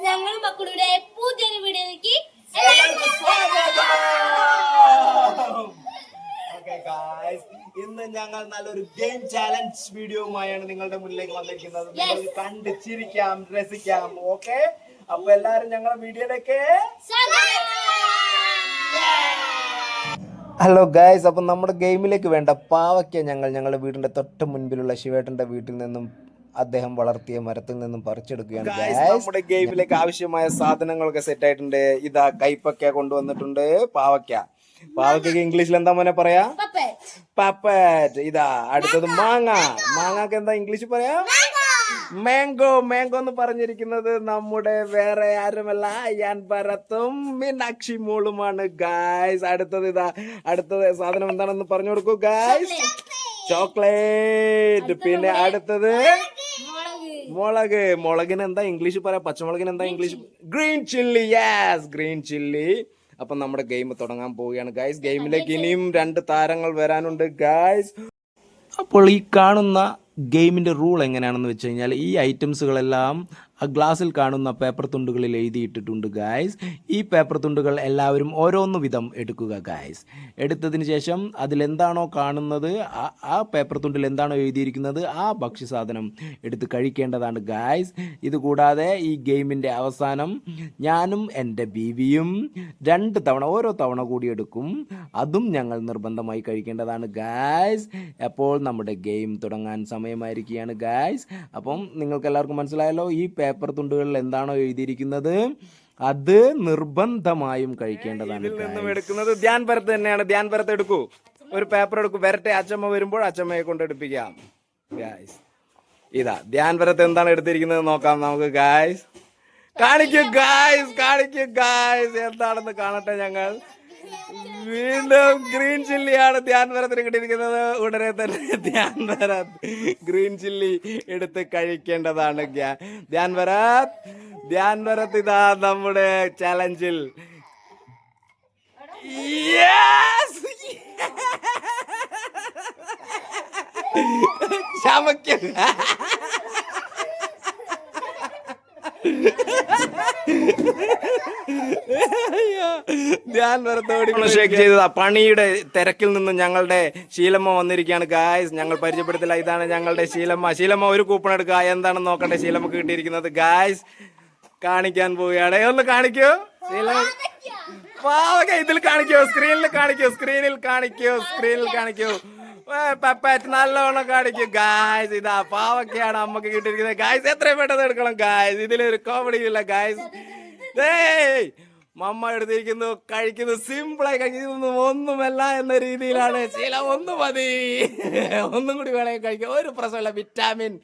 ഞങ്ങൾ മക്കളുടെ പുതിയൊരു വീഡിയോയിലേക്ക്. ഇന്ന് ഞങ്ങൾ നല്ലൊരു ഗെയിം ചാലഞ്ച് വീഡിയോയുമായാണ് നിങ്ങളുടെ മുന്നിലേക്ക് വന്നിരിക്കുന്നത്. കണ്ട് ചിരിക്കാം രസിക്കാം ഓക്കെ അപ്പൊ എല്ലാരും ഞങ്ങളുടെ വീഡിയോയിലേക്ക് ഹലോ ഗായ്സ് അപ്പം നമ്മുടെ ഗെയിമിലേക്ക് വേണ്ട പാവയ്ക്ക ഞങ്ങൾ ഞങ്ങളുടെ വീടിന്റെ തൊട്ട് മുൻപിലുള്ള ശിവേട്ടന്റെ വീട്ടിൽ നിന്നും അദ്ദേഹം വളർത്തിയ മരത്തിൽ നിന്നും പറിച്ചെടുക്കുകയാണ്. നമ്മുടെ ഗെയിമിലേക്ക് ആവശ്യമായ സാധനങ്ങളൊക്കെ സെറ്റ് ആയിട്ടുണ്ട്. ഇതാ കൈപ്പക്ക കൊണ്ടുവന്നിട്ടുണ്ട്. പാവക്ക. പാവക്കയ്ക്ക് ഇംഗ്ലീഷിൽ എന്താ മോനെ പറയാ? പപ്പറ്റ് ഇതാ അടുത്തത് മാങ്ങ. മാങ്ങക്ക് എന്താ ഇംഗ്ലീഷ് പറയാ? മാംഗോ മാംഗോ എന്ന് പറഞ്ഞിരിക്കുന്നത് നമ്മുടെ വേറെ ആരുമല്ല ഞാൻ ഭരത്തും മീനാക്ഷി മോളുമാണ്. ഗായ്സ് അടുത്തത് ഇതാ അടുത്തത് സാധനം എന്താണെന്ന് പറഞ്ഞു കൊടുക്കൂ ഗായ്സ് ചോക്ലേറ്റ് പിന്നെ അടുത്തത് മുളക്. മുളകിന് എന്താ ഇംഗ്ലീഷ് പറയാ? പച്ചമുളകിന് എന്താ English green chilli yes green chilli അപ്പം നമ്മുടെ ഗെയിം തുടങ്ങാൻ പോവുകയാണ് ഗായ്സ് ഗെയിമിലേക്ക് ഇനിയും രണ്ട് താരങ്ങൾ വരാനുണ്ട് ഗായ്സ് അപ്പോൾ ഈ കാണുന്ന ഗെയിമിന്റെ റൂൾ എങ്ങനെയാണെന്ന് വെച്ച് കഴിഞ്ഞാൽ ഈ ഐറ്റംസുകളെല്ലാം ആ ഗ്ലാസ്സിൽ കാണുന്ന പേപ്പർ തുണ്ടുകളിൽ എഴുതിയിട്ടിട്ടുണ്ട് ഗായ്സ് ഈ പേപ്പർ തുണ്ടുകൾ എല്ലാവരും ഓരോന്ന് വിധം എടുക്കുക ഗായ്സ് എടുത്തതിന് ശേഷം അതിലെന്താണോ കാണുന്നത് ആ പേപ്പർ തുണ്ടിൽ എന്താണോ എഴുതിയിരിക്കുന്നത് ആ ഭക്ഷ്യസാധനം എടുത്ത് കഴിക്കേണ്ടതാണ് ഗായ്സ് ഇതുകൂടാതെ ഈ ഗെയിമിന്റെ അവസാനം ഞാനും എന്റെ ബീവിയും രണ്ട് തവണ ഓരോ തവണ കൂടി എടുക്കും. അതും ഞങ്ങൾ നിർബന്ധമായി കഴിക്കേണ്ടതാണ് ഗായ്സ് അപ്പോൾ നമ്മുടെ ഗെയിം തുടങ്ങാൻ സമയമായിരിക്കുകയാണ് ഗായ്സ് അപ്പം നിങ്ങൾക്ക് എല്ലാവർക്കും മനസ്സിലായല്ലോ ഈ പേപ്പർ തുണ്ടുകളിൽ എന്താണോ എഴുതിയിരിക്കുന്നത്? അത് നിർബന്ധമായും കഴിക്കേണ്ടതാണ് നിന്നും എടുക്കുന്നത് ധ്യാൻ പരത്ത് തന്നെയാണ്. ധ്യാൻ പരത്ത് എടുക്കൂ. ഒരു പേപ്പർ എടുക്കൂ. വരട്ടെ അച്ചമ്മ വരുമ്പോൾ അച്ചമ്മയെ കൊണ്ട് എടുപ്പിക്കാം. ഗായ്സ് ഇതാ ധ്യാൻ പരത്ത് എന്താണ് എടുത്തിരിക്കുന്നത് നോക്കാം നമുക്ക് ഗായ്സ് കാണിക്കൂ ഗായ്സ് കാണിക്കൂ ഗായ്സ് എന്താണെന്ന് കാണട്ടെ ഞങ്ങൾ. വീണ്ടും ഗ്രീൻ ചില്ലിയാണ് ധ്യാൻ വരത്തിന് കിട്ടിയിരിക്കുന്നത് ഉടനെ തന്നെ ധ്യാൻ ഭരത് ഗ്രീൻ ചില്ലി എടുത്ത് കഴിക്കേണ്ടതാണ് ധ്യാൻ ഭരത് ധ്യാൻ വരത്ത് ഇതാ നമ്മുടെ ചലഞ്ചിൽ. Yes! വരത്തോടി ഷേക്ക് ചെയ്തതാ. പണിയുടെ തിരക്കിൽ നിന്ന് ഞങ്ങളുടെ ശീലമ്മ വന്നിരിക്കുകയാണ്. ഗായ്സ് ഞങ്ങൾ പരിചയപ്പെടുത്തില്ല. ഇതാണ് ഞങ്ങളുടെ ശീലമ്മ. ശീലമ്മ ഒരു കൂപ്പൺ എടുക്കുക. എന്താണെന്ന് നോക്കട്ടെ. ശീലമ്മക്ക് കിട്ടിയിരിക്കുന്നത്. ഗായ്സ് കാണിക്കാൻ പോവുകയാണ്. ഒന്ന് കാണിക്കോ. ശീലമ്മ. പാവക ഇതിൽ കാണിക്കോ. സ്ക്രീനിൽ കാണിക്കോ. സ്ക്രീനിൽ കാണിക്കോ. സ്ക്രീനിൽ കാണിക്കോ. നല്ലോണം കാണിക്കൂ. ഗായ്സ് ഇതാ പാവക്കയാണ് അമ്മയ്ക്ക് കിട്ടിയിരിക്കുന്നത്. ഗായ്സ് എത്രയും പെട്ടെന്ന് എടുക്കണം. ഗായ്സ് ഇതിലൊരു കോമഡി ഇല്ല. ഗായ്സ് ഏയ് മമ്മ എടുത്തിരിക്കുന്നു കഴിക്കുന്നു സിമ്പിളായി കഴിക്കുന്നു ഒന്നുമല്ല എന്ന രീതിയിലാണ്. ചില ഒന്നും മതി. ഒന്നും കൂടി വേണമെങ്കിൽ കഴിക്കാം. ഒരു പ്രശ്നമില്ല. വിറ്റാമിൻ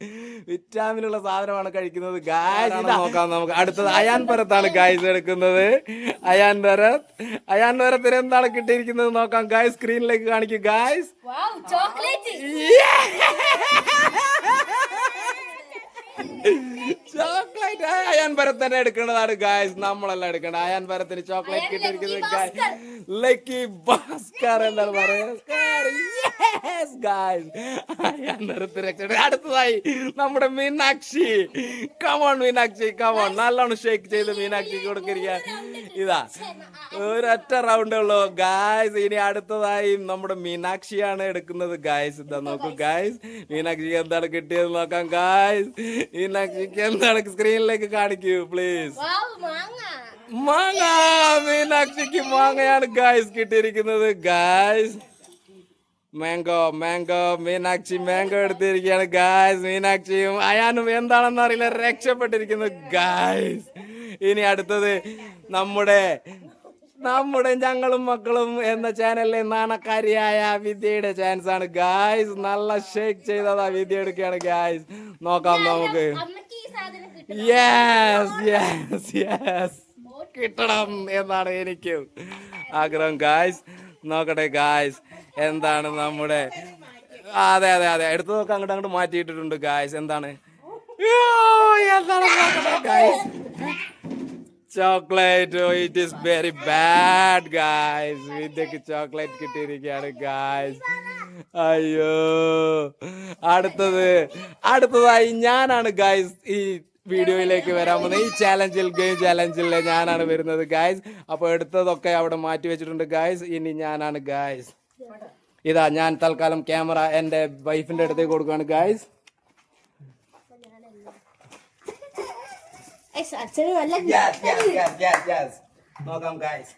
വിറ്റാമിനുള്ള സാധനമാണ് കഴിക്കുന്നത്. ഗായ്സ് നോക്കാം നമുക്ക് അടുത്തത് അയാൻ പരത്താണ് ഗായ്സ് എടുക്കുന്നത്. അയാൻ പരത് അയാൻ പരത്തിന് എന്താണ് കിട്ടിയിരിക്കുന്നത് നോക്കാം. ഗായ്സ് സ്ക്രീനിലേക്ക് കാണിക്കും guys chocolate chocolate Ayaan Bharat തന്നെ എടുക്കേണ്ടതാണ് ഗായ്സ് നമ്മളല്ല എടുക്കേണ്ടത്. അയാൻ ഭരത്തിന് ചോക്ലേറ്റ് കിട്ടിയിരിക്കുന്നത് ഗായ്സ് ലക്കി ഭാസ്കർ. എന്താണ് പറയുന്നത്. അടുത്തതായി നമ്മുടെ Meenakshi. Come on Meenakshi. Come on നല്ലോണം ഷേക്ക് ചെയ്ത് മീനാക്ഷി കൊടുത്തിരിക്കാൻ ഇതാ. ഒരൊറ്റ റൗണ്ടേ ഉള്ളൂ. ഗായ്സ് ഇനി അടുത്തതായി നമ്മുടെ മീനാക്ഷിയാണ് എടുക്കുന്നത്. ഗായ്സ് ഇതാ നോക്കൂ ഗായ്സ് മീനാക്ഷിക്ക് എന്താണ് കിട്ടിയത് നോക്കാം ഗായ്സ് മീനാക്ഷിക്ക് എന്താണ് സ്ക്രീനിലേക്ക് കാണിക്കൂ പ്ലീസ് മാങ്ങ. മീനാക്ഷിക്ക് മാങ്ങയാണ് ഗായ്സ് കിട്ടിയിരിക്കുന്നത്. Guys mango mango Meenakshi mango എടുത്തിരിക്കുകയാണ് ഗായ്സ് മീനാക്ഷിയും അയാനും എന്താണെന്ന് അറിയില്ല രക്ഷപ്പെട്ടിരിക്കുന്നു ഗായ്സ് ഇനി അടുത്തത് നമ്മുടെ നമ്മുടെ ഞങ്ങളും മക്കളും എന്ന ചാനലിലെ നാണക്കാരിയായ വിദ്യയുടെ ചാൻസ് ആണ്. ഗായ്സ് നല്ല ഷേക്ക് ചെയ്തതാ വിദ്യ എടുക്കുകയാണ് ഗായ്സ് നോക്കാം നമുക്ക്. യെസ് യെസ് യെസ് കിട്ടണം എന്നാണ് എനിക്ക് ആഗ്രഹം ഗായ്സ് നോക്കട്ടെ ഗായ്സ് എന്താണ് നമ്മുടെ അതെ അതെ അതെ. എടുത്തു നോക്കാം അങ്ങോട്ട് അങ്ങോട്ട് മാറ്റിയിട്ടിട്ടുണ്ട് ഗായ്സ് എന്താണ്? എന്താണ് guys chocolate it is very bad guys വിദ്യക്ക് chocolate കിട്ടിയിരിക്കുകയാണ് ഗായ്സ് അയ്യോ. അടുത്തത് അടുത്തതായി ഞാനാണ് ഗായ്സ് ഈ വീഡിയോയിലേക്ക് വരാൻ പോകുന്നത്. ഈ ചാലഞ്ചിൽ ഗെയിം ചാലഞ്ചിൽ ഞാനാണ് വരുന്നത് ഗായ്സ് അപ്പോൾ എടുത്തതൊക്കെ അവിടെ മാറ്റി വെച്ചിട്ടുണ്ട് ഗായ്സ് ഇനി ഞാനാണ് ഗായ്സ് ഇതാ ഞാൻ തൽക്കാലം ക്യാമറ എന്റെ വൈഫിന്റെ അടുത്തേക്ക് കൊടുക്കുകയാണ് ഗായ്സ് അച്ഛന് നല്ല നോക്കാം ഗായ്സ്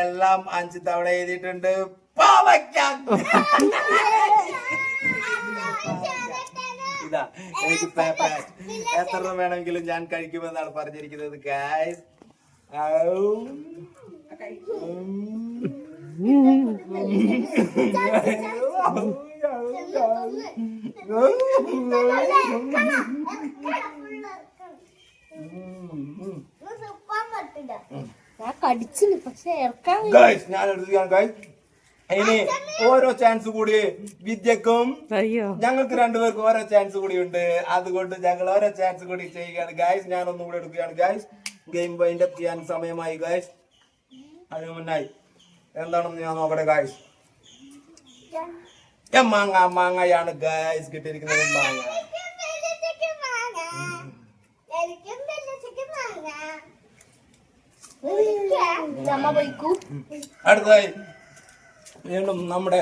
എല്ലാം അഞ്ച് തവണ എഴുതിയിട്ടുണ്ട്. ഇതാ എനിക്ക് എത്ര വേണമെങ്കിലും ഞാൻ കഴിക്കുമെന്നാണ് പറഞ്ഞിരിക്കുന്നത് ഗായ്സ് ഞാൻ കടിച്ചിന് പക്ഷെ ഇറക്കാൻ ഇനി ഓരോ ചാൻസ് കൂടി വിദ്യക്കും. ഞങ്ങൾക്ക് രണ്ടുപേർക്കും ഓരോ ചാൻസ് കൂടി ഉണ്ട്. അതുകൊണ്ട് ഞങ്ങൾ ഓരോ ചാൻസ് കൂടി ചെയ്യുകയാണ്. ഗായ്സ് ഞാൻ ഒന്നും കൂടി എടുക്കുകയാണ്. ഗായ്സ് ഗെയിം വൈൻഡ് അപ്പ് ചെയ്യാൻ സമയമായി ഗായ്സ് അതിന് മുന്നായി. എന്താണെന്ന് ഞാൻ നോക്കട്ടെ ഗായ്സ് മാങ്ങ മാങ്ങയാണ് ഗായ്സ് കിട്ടിയിരിക്കുന്നത് മാങ്ങ. അടുത്തായി അടുത്തതായി വീണ്ടും നമ്മുടെ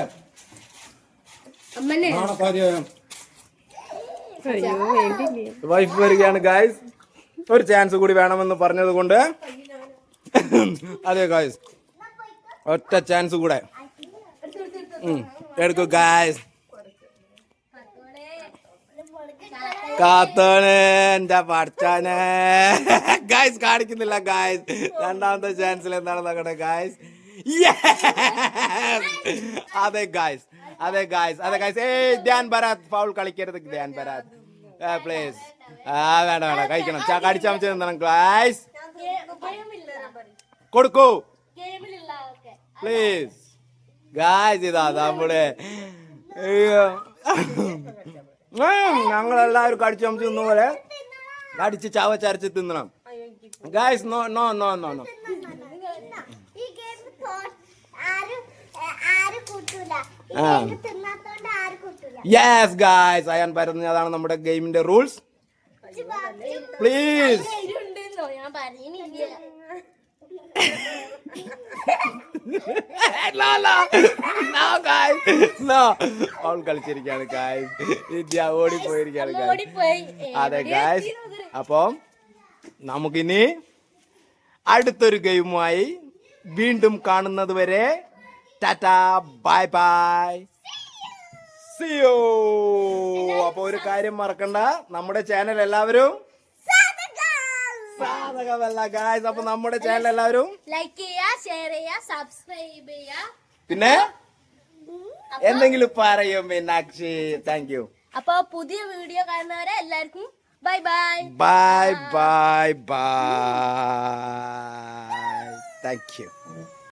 വൈഫ് വരികയാണ് ഗായ്സ് ഒരു ചാൻസ് കൂടി വേണമെന്ന് പറഞ്ഞത് കൊണ്ട് അതെ ഗായ്സ് ഒറ്റ ചാൻസ് കൂടെ. എടുക്കൂ ഗായ്സ് കാത്തോണ് എന്റെ പഠിച്ചാന്? ഗായ്സ് കാണിക്കുന്നില്ല ഗായ്സ് രണ്ടാമത്തെ ചാൻസിൽ എന്താണ് നോക്കട്ടെ ഗായ്സ് അതെ ഗായ്സ് അതെ ഗായ്സ് അതെ ഗായ്സ് ഏയ് ധ്യാൻ ബരാത് ഫൗൾ കളിക്കരുത് ധ്യാൻ ബരാത് പ്ലീസ് ആ വേണ്ട വേണ്ട. കഴിക്കണം. നിന്നണം ഗായ്സ് കൊടുക്കൂ. പ്ലീസ് ഗായ് ഇതാ നമ്മുടെ അയ്യോ. എല്ലാവരും ഞങ്ങളെല്ലാവരും കടിച്ചമച്ച് തിന്ന പോലെ കടിച്ച് ചവച്ചരച്ച് തിന്നണം. Guys no no no no yes guys Ayaan പറഞ്ഞതാണ് നമ്മുടെ ഗെയിമിന്റെ റൂൾസ് പ്ലീസ് അവൾ കളിച്ചിരിക്കാണ് ഗായ്സ് വിദ്യ ഓടിപ്പോയിരിക്കാണ് ഓടിപ്പോയി. അതെ ഗായ്സ് അപ്പം നമുക്കിനി അടുത്തൊരു ഗെയിമുമായി വീണ്ടും കാണുന്നത് വരെ ടാറ്റാ ബൈ ബൈ സിയോ അപ്പൊ ഒരു കാര്യം മറക്കണ്ട. നമ്മുടെ ചാനൽ എല്ലാവരും സാധകമല്ല ഗായ്സ് അപ്പൊ നമ്മുടെ ചാനൽ എല്ലാവരും? ലൈക്ക് ചെയ്യാ ഷെയർ ചെയ്യാ സബ്സ്ക്രൈബ് ചെയ്യാ പിന്നെ എന്തെങ്കിലും പറയും മീനാക്ഷി. താങ്ക് യു അപ്പൊ പുതിയ വീഡിയോ കാണുന്നവരെ എല്ലാവർക്കും bye bye bye bye bye thank you